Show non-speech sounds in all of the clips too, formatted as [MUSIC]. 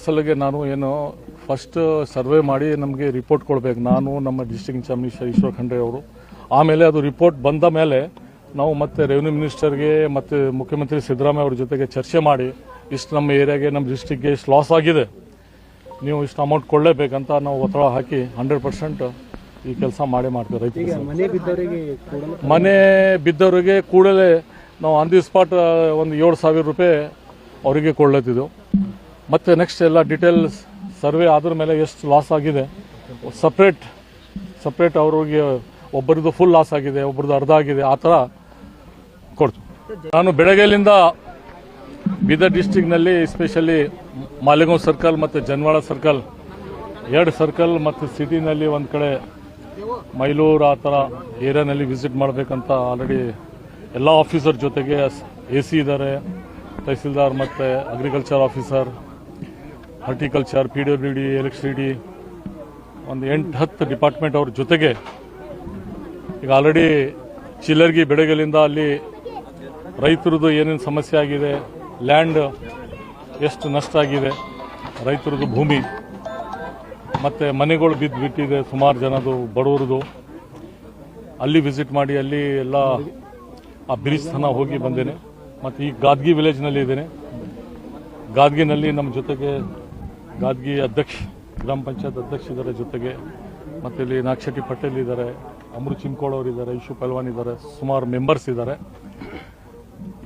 ಸಲುವಾಗಿ ನಾನು ಏನು ಫಸ್ಟ್ ಸರ್ವೆ ಮಾಡಿ ನಮಗೆ ರಿಪೋರ್ಟ್ ಕೊಡಬೇಕು. ನಾನು ನಮ್ಮ district incharge minister Eshwar Khandre ಅವರು. ಆಮೇಲೆ ಅದು ರಿಪೋರ್ಟ್ ಬಂದ ಮೇಲೆ ನಾವು ಮತ್ತೆ ರೆವಿನ್ಯೂ ಮಿನಿಸ್ಟರ್ಗೆ ಮತ್ತು ಮುಖ್ಯಮಂತ್ರಿ ಸಿದ್ದರಾಮಯ್ಯ ಅವ್ರ ಜೊತೆಗೆ ಚರ್ಚೆ ಮಾಡಿ ಇಷ್ಟು ನಮ್ಮ ಏರಿಯಾಗೆ ನಮ್ಮ ಡಿಸ್ಟಿಕ್ಗೆ ಇಷ್ಟು ಲಾಸ್ ಆಗಿದೆ. ನೀವು ಇಷ್ಟು ಅಮೌಂಟ್ ಕೊಡಲೇಬೇಕಂತ ನಾವು ಒತ್ತಡ ಹಾಕಿ ಹಂಡ್ರೆಡ್ ಪರ್ಸೆಂಟ್ ಈ ಕೆಲಸ ಮಾಡೇ ಮಾಡ್ತೀವಿ ರೈತರಿಗೆ ಮನೆ ಬಿದ್ದವರಿಗೆ ಕೂಡಲೇ ನಾವು ಆನ್ ದಿ ಸ್ಪಾಟ್ ಒಂದು ಏಳು ಸಾವಿರ ರೂಪಾಯಿ ಅವರಿಗೆ ಕೊಡ್ಲತ್ತಿದ್ದೆವು. ಮತ್ತೆ ನೆಕ್ಸ್ಟ್ ಎಲ್ಲ ಡೀಟೇಲ್ಸ್ ಸರ್ವೆ ಆದ್ರ ಮೇಲೆ ಎಷ್ಟು ಲಾಸ್ ಆಗಿದೆ. ಸಪ್ರೇಟ್ ಸಪ್ರೇಟ್ ಅವ್ರಿಗೆ ಒಬ್ಬರದ್ದು ಫುಲ್ ಲಾಸ್ ಆಗಿದೆ ಒಬ್ಬರದ್ದು ಅರ್ಧ ಆಗಿದೆ, ಆ ಥರ ಕೊಡ್ತು ನಾನು ಬೆಳಗ್ಗೆಲಿಂದ ಬೀದರ್ ಡಿಸ್ಟಿಕ್ನಲ್ಲಿ ಎಸ್ಪೆಷಲಿ ಮಾಲೆಗಾಂವ್ ಸರ್ಕಲ್ ಮತ್ತು ಜನ್ವಾಳ ಸರ್ಕಲ್ ಎರಡು ಸರ್ಕಲ್ ಮತ್ತು ಸಿಟಿನಲ್ಲಿ ಒಂದು ಕಡೆ ಮೈಲೂರು ಆ ಥರ ಏರಿಯಾನಲ್ಲಿ ವಿಸಿಟ್ ಮಾಡಬೇಕಂತ ಆಲ್ರೆಡಿ ಎಲ್ಲ ಆಫೀಸರ್ ಜೊತೆಗೆ ಎ ಸಿ ಇದ್ದಾರೆ ತಹಸೀಲ್ದಾರ್ ಮತ್ತು agriculture officer horticulture P W D electricity ಒಂದು ಎಂಟು ಹತ್ತು ಡಿಪಾರ್ಟ್ಮೆಂಟ್ ಅವ್ರ ಜೊತೆಗೆ ಈಗ ಆಲ್ರೆಡಿ ಚಿಲ್ಲರ್ಗಿ ಬೆಳೆಗಳಿಂದ ಅಲ್ಲಿ ರೈತರದ್ದು ಏನೇನು ಸಮಸ್ಯೆ ಆಗಿದೆ ಲ್ಯಾಂಡ್ ಎಷ್ಟು ನಷ್ಟ ಆಗಿದೆ, ರೈತರದ್ದು ಭೂಮಿ, ಮತ್ತು ಮನೆಗಳು ಬಿದ್ದು ಬಿಟ್ಟಿದೆ ಸುಮಾರು ಜನದು ಬಡವರದು ಅಲ್ಲಿ ವಿಸಿಟ್ ಮಾಡಿ ಅಲ್ಲಿ ಎಲ್ಲ ಆ ಬ್ರಿಜ್ ತನ ಹೋಗಿ ಬಂದೇನೆ. ಮತ್ತು ಈ ಗಾದ್ಗಿ ವಿಲೇಜ್ನಲ್ಲಿ ಇದ್ದೇನೆ. ಗಾದ್ಗಿನಲ್ಲಿ ನಮ್ಮ ಜೊತೆಗೆ ಗಾದ್ಗಿ ಅಧ್ಯಕ್ಷ, ಗ್ರಾಮ ಪಂಚಾಯತ್ ಅಧ್ಯಕ್ಷ ಇದ್ದಾರೆ ಜೊತೆಗೆ, ಮತ್ತು ಇಲ್ಲಿ ನಾಗಶೆಟ್ಟಿ ಪಟೇಲ್ ಇದ್ದಾರೆ, ಅಮೃತ್ ಚಿಮ್ಕೋಡ್ ಇದ್ದಾರೆ, ಇಶು ಪಲ್ವಾನ್ ಇದ್ದಾರೆ, ಸುಮಾರು ಮೆಂಬರ್ಸ್ ಇದ್ದಾರೆ.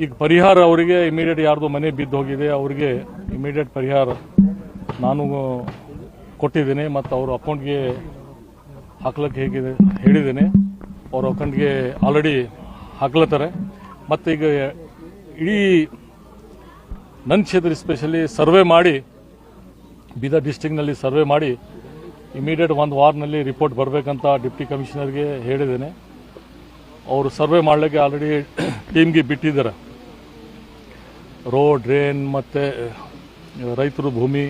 ಈಗ ಪರಿಹಾರ ಅವರಿಗೆ ಇಮಿಡಿಯೇಟ್ ಯಾರ್ದು ಮನೆ ಬಿದ್ದು ಹೋಗಿದೆ, ಅವರಿಗೆ ಇಮಿಡಿಯೇಟ್ ಪರಿಹಾರ ನಾನು ಕೊಟ್ಟಿದ್ದೀನಿ, ಮತ್ತು ಅವ್ರ ಅಕೌಂಟ್ಗೆ ಹಾಕ್ಲಕ್ಕೆ ಹೇಗಿದೆ, ಹೇಳಿದ್ದೀನಿ. ಅವ್ರ ಅಕೌಂಟ್ಗೆ ಆಲ್ರೆಡಿ ಹಾಕ್ಲತ್ತಾರೆ. ಮತ್ತು ಈಗ ಇಡೀ ನನ್ನ ಕ್ಷೇತ್ರ ಸ್ಪೆಷಲಿ ಸರ್ವೆ ಮಾಡಿ ಬೀದರ್ ಡಿಸ್ಟಿಕ್ನಲ್ಲಿ ಸರ್ವೆ ಮಾಡಿ ಇಮಿಡಿಯೇಟ್ ಒಂದು ವಾರ್ನಲ್ಲಿ ರಿಪೋರ್ಟ್ ಬರಬೇಕಂತ ಡಿಪ್ಟಿ ಕಮಿಷನರ್ಗೆ ಹೇಳಿದ್ದೇನೆ. ಅವರು ಸರ್ವೆ ಮಾಡಲಿಕ್ಕೆ ಆಲ್ರೆಡಿ [CLEARS THROAT] ಟೀಮ್ಗೆ ಬಿಟ್ಟಿದ್ದಾರೆ. ರೋಡ್ ಡ್ರೈನ್ ಮತ್ತು ರೈತರು ಭೂಮಿ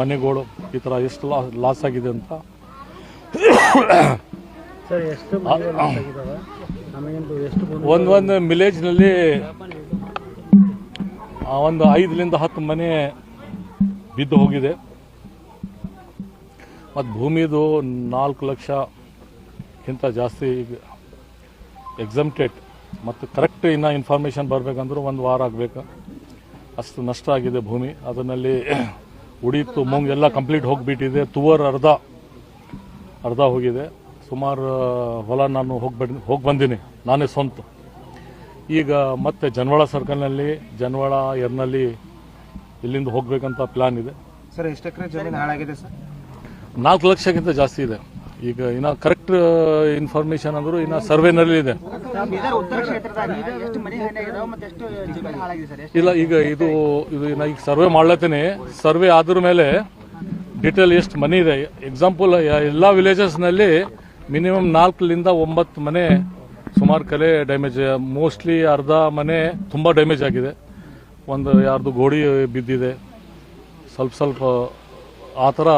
ಮನೆಗಳು ಈ ಥರ ಎಷ್ಟು ಲಾಸ್ ಆಗಿದೆ ಅಂತ. [COUGHS] ಒಂದೊಂದು ವಿಲೇಜ್ನಲ್ಲಿ [COUGHS] ಒಂದು ಐದರಿಂದ ಹತ್ತು ಮನೆ ಬಿದ್ದು ಹೋಗಿದೆ. ಮತ್ತು ಭೂಮಿದು ನಾಲ್ಕು ಲಕ್ಷಕ್ಕಿಂತ ಜಾಸ್ತಿ ಈಗ ಎಕ್ಸಮ್ಟೆಡ್ ಮತ್ತು ಕರೆಕ್ಟ್ ಇನ್ನು ಇನ್ಫಾರ್ಮೇಷನ್ ಬರಬೇಕಂದ್ರೂ ಒಂದು ವಾರ ಆಗಬೇಕು. ಅಷ್ಟು ನಷ್ಟ ಆಗಿದೆ ಭೂಮಿ. ಅದರಲ್ಲಿ ಉಡೀತು, ಮೂಂಗ್ ಎಲ್ಲ ಕಂಪ್ಲೀಟ್ ಹೋಗಿಬಿಟ್ಟಿದೆ. ತುವರ್ ಅರ್ಧ ಅರ್ಧ ಹೋಗಿದೆ. ಸುಮಾರು ಹೊಲ ನಾನು ಹೋಗಿ ಹೋಗಿ ಬಂದೀನಿ. ನಾನೇ ಸ್ವಂತ. ಈಗ ಮತ್ತೆ ಜನವಾಳ ಸರ್ಕಲ್ನಲ್ಲಿ ಜನವಾಳ ಎರ್ನಲ್ಲಿ ಇಲ್ಲಿಂದ ಹೋಗ್ಬೇಕಂತ ಪ್ಲಾನ್ ಇದೆ. ಸರ್ ಎಷ್ಟು ಎಕರೆ ಜಮೀನು ಹಾಳಾಗಿದೆ ಸರ್ ನಾಲ್ಕು ಲಕ್ಷಕ್ಕಿಂತ ಜಾಸ್ತಿ ಇದೆ. ಈಗ ಇನ್ನ ಕರೆಕ್ಟ್ ಇನ್ಫಾರ್ಮೇಶನ್ ಅಂದ್ರು ಇನ್ನ ಸರ್ವೆನಲ್ಲಿ ಇದೆ. ಬೀದರ್ ಉತ್ತರ ಕ್ಷೇತ್ರದಾಗ ಎಷ್ಟು ಮನೆ ಹಾನಿ ಮತ್ತೆ ಎಷ್ಟು ಜಮೀನು ಹಾಳಾಗಿದೆ ಸರ್ ಇಲ್ಲ ಈಗ ಇದು ಇದು ನಾ ಈಗ ಸರ್ವೆ ಮಾಡ್ಲತ್ತೀನಿ. ಸರ್ವೆ ಆದ್ರ ಮೇಲೆ ಡೀಟೇಲ್ ಎಷ್ಟು ಮನೆ ಇದೆ. ಎಕ್ಸಾಂಪಲ್ ಎಲ್ಲ ವಿಲೇಜಸ್ನಲ್ಲಿ ಮಿನಿಮಮ್ ನಾಲ್ಕರಿಂದ ಒಂಬತ್ತು ಮನೆ ಸುಮಾರು ಕಲೆ ಡ್ಯಾಮೇಜ್ ಮೋಸ್ಟ್ಲಿ ಅರ್ಧ ಮನೆ ತುಂಬ ಡ್ಯಾಮೇಜ್ ಆಗಿದೆ. ಒಂದು ಯಾರ್ದು ಗೋಡಿ ಬಿದ್ದಿದೆ. ಸ್ವಲ್ಪ ಸ್ವಲ್ಪ ಆ ಥರ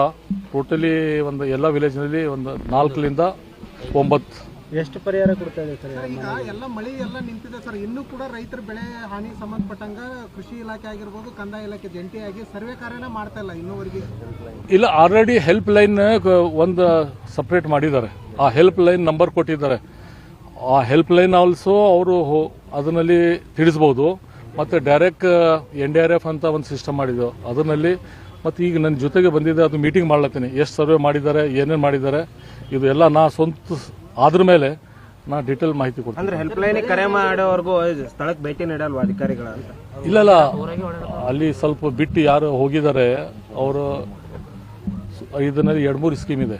ಟೋಟಲಿ ಒಂದು ಎಲ್ಲ ವಿಲೇಜ್ನಲ್ಲಿ ಒಂದು ನಾಲ್ಕರಿಂದ ಒಂಬತ್ತು. ಎಷ್ಟು ಪರಿಹಾರ ಕೊಡ್ತಾ ಇದೆ ಸರ್ ಈಗ ಎಲ್ಲ ಮಳೆ ಎಲ್ಲ ನಿಂತಿದೆ ಸರ್. ಇನ್ನೂ ಕೂಡ ರೈತರ ಬೆಳೆ ಹಾನಿ ಸಂಬಂಧಪಟ್ಟಂಗ ಕೃಷಿ ಇಲಾಖೆ ಆಗಿರ್ಬೋದು ಕಂದಾಯ ಇಲಾಖೆ ಜಂಟಿಯಾಗಿ ಸರ್ವೆ ಕಾರ್ಯನ ಮಾಡ್ತಾ ಇಲ್ಲ ಇನ್ನೂವರೆಗೆ. ಇಲ್ಲ ಆಲ್ರೆಡಿ ಹೆಲ್ಪ್ ಲೈನ್ ಒಂದು ಸಪ್ರೇಟ್ ಮಾಡಿದ್ದಾರೆ. ಆ ಹೆಲ್ಪ್ ಲೈನ್ ನಂಬರ್ ಕೊಟ್ಟಿದ್ದಾರೆ. ಆ ಹೆಲ್ಪ್ ಲೈನ್ ಆಲ್ಸೋ ಅವರು ಅದರಲ್ಲಿ ತಿಳಿಸ್ಬೋದು. ಮತ್ತು direct N D R F ಅಂತ ಒಂದು ಸಿಸ್ಟಮ್ ಮಾಡಿದ್ದು. ಅದರಲ್ಲಿ ಮತ್ತು ಈಗ ನನ್ನ ಜೊತೆಗೆ ಬಂದಿದೆ ಅದು ಮೀಟಿಂಗ್ ಮಾಡ್ಲತ್ತೀನಿ. ಎಷ್ಟು ಸರ್ವೆ ಮಾಡಿದ್ದಾರೆ ಏನೇನು ಮಾಡಿದ್ದಾರೆ ಇದು ಎಲ್ಲ ನಾ ಸ್ವಂತ ಆದ್ರ ಮೇಲೆ ನಾ ಡೀಟೇಲ್ ಮಾಹಿತಿ ಕೊಡ್ತೀನಿ. ಅಂದ್ರೆ ಕರೆ ಮಾಡೋವರೆಗೂ ಸ್ಥಳಕ್ಕೆ ಭೇಟಿ ನೀಡಲ್ವಾ ಅಧಿಕಾರಿಗಳ ಇಲ್ಲ ಇಲ್ಲ. ಅಲ್ಲಿ ಸ್ವಲ್ಪ ಬಿಟ್ಟು ಯಾರು ಹೋಗಿದ್ದಾರೆ ಅವರು ಇದರಲ್ಲಿ ಎರಡು ಮೂರು ಸ್ಕೀಮ್ ಇದೆ.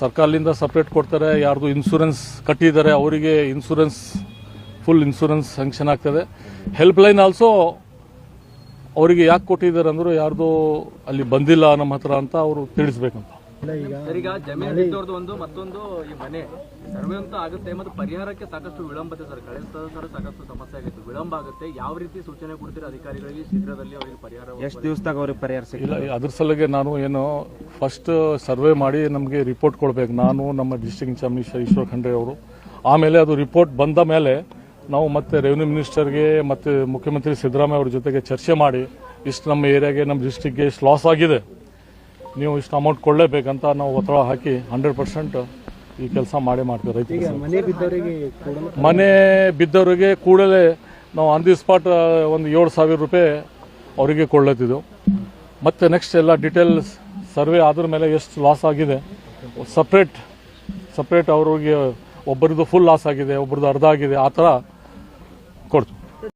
ಸರ್ಕಾರದಿಂದ ಸಪ್ರೇಟ್ ಕೊಡ್ತಾರೆ ಯಾರ್ದು ಇನ್ಸೂರೆನ್ಸ್ ಕಟ್ಟಿದ್ದಾರೆ ಅವರಿಗೆ ಇನ್ಶೂರೆನ್ಸ್ ಫುಲ್ ಇನ್ಶೂರೆನ್ಸ್ ಸ್ಯಾಂಕ್ಷನ್ ಆಗ್ತದೆ. ಹೆಲ್ಪ್ ಲೈನ್ ಆಲ್ಸೋ ಅವರಿಗೆ ಯಾಕೆ ಕೊಟ್ಟಿದ್ದಾರೆ ಅಂದರೂ ಯಾರ್ದು ಅಲ್ಲಿ ಬಂದಿಲ್ಲ ನಮ್ಮ ಹತ್ರ ಅಂತ ಅವರು ತಿಳಿಸ್ಬೇಕಂತ. ಇಲ್ಲ ಈಗ ಈಗ ಜಮೀನು ಇದ್ದವ್ರದ್ದು ಒಂದು ಮತ್ತೊಂದು ಈ ಮನೆ ಸರ್ವೆ ಅಂತ ಆಗುತ್ತೆ ಮತ್ತು ಪರಿಹಾರಕ್ಕೆ ಸಾಕಷ್ಟು ವಿಳಂಬತೆ ಸರ್. ಸಾಕಷ್ಟು ಸಮಸ್ಯೆ ಆಗಿತ್ತು. ವಿಳಂಬ ಆಗುತ್ತೆ. ಯಾವ ರೀತಿ ಸೂಚನೆ ಕೊಡ್ತೀರಾ ಅಧಿಕಾರಿಗಳಿಗೆ? ಶೀಘ್ರದಲ್ಲಿ ಅವರಿಗೆ ಪರಿಹಾರ ಎಷ್ಟು ದಿವಸದಾಗ ಅವ್ರಿಗೆ ಪರಿಹಾರ ಸಿಗ ಇಲ್ಲ ಅದ್ರ ಸಲಗೆ ನಾನು ಏನು ಫಸ್ಟ್ ಸರ್ವೆ ಮಾಡಿ ನಮಗೆ ರಿಪೋರ್ಟ್ ಕೊಡ್ಬೇಕು. ನಾನು ನಮ್ಮ ಡಿಸ್ಟ್ರಿಕ್ಟ್ ಇನ್ಚಾರ್ಜ್ ಈಶ್ವರ್ ಖಂಡ್ರೆ ಅವರು. ಆಮೇಲೆ ಅದು ರಿಪೋರ್ಟ್ ಬಂದ ಮೇಲೆ ನಾವು ಮತ್ತೆ ರೆವಿನ್ಯೂ ಮಿನಿಸ್ಟರ್ಗೆ ಮತ್ತು ಮುಖ್ಯಮಂತ್ರಿ ಸಿದ್ದರಾಮಯ್ಯ ಅವ್ರ ಜೊತೆಗೆ ಚರ್ಚೆ ಮಾಡಿ ಇಷ್ಟು ನಮ್ಮ ಏರಿಯಾಗೆ ನಮ್ಮ ಡಿಸ್ಟಿಕ್ಗೆ ಇಷ್ಟು ಲಾಸ್ ಆಗಿದೆ. ನೀವು ಇಷ್ಟು ಅಮೌಂಟ್ ಕೊಡಲೇಬೇಕಂತ ನಾವು ಒತ್ತಡ ಹಾಕಿ ಹಂಡ್ರೆಡ್ ಪರ್ಸೆಂಟ್ ಈ ಕೆಲಸ ಮಾಡೇ ಮಾಡ್ತೀವಿ ರೈತರಿಗೆ. ಮನೆ ಬಿದ್ದವರಿಗೆ ಕೂಡಲೇ ನಾವು ಆನ್ ದಿ ಸ್ಪಾಟ್ ಒಂದು ಏಳು ಸಾವಿರ ರೂಪಾಯಿ ಅವರಿಗೆ ಕೊಡ್ಲತ್ತಿದ್ದೆವು. ಮತ್ತು ನೆಕ್ಸ್ಟ್ ಎಲ್ಲ ಡೀಟೇಲ್ಸ್ ಸರ್ವೆ ಆದ್ರ ಮೇಲೆ ಎಷ್ಟು ಲಾಸ್ ಆಗಿದೆ. ಸಪ್ರೇಟ್ ಸಪ್ರೇಟ್ ಅವ್ರಿಗೆ ಒಬ್ಬರದ್ದು ಫುಲ್ ಲಾಸ್ ಆಗಿದೆ ಒಬ್ಬರದ್ದು ಅರ್ಧ ಆಗಿದೆ. ಆ ಥರ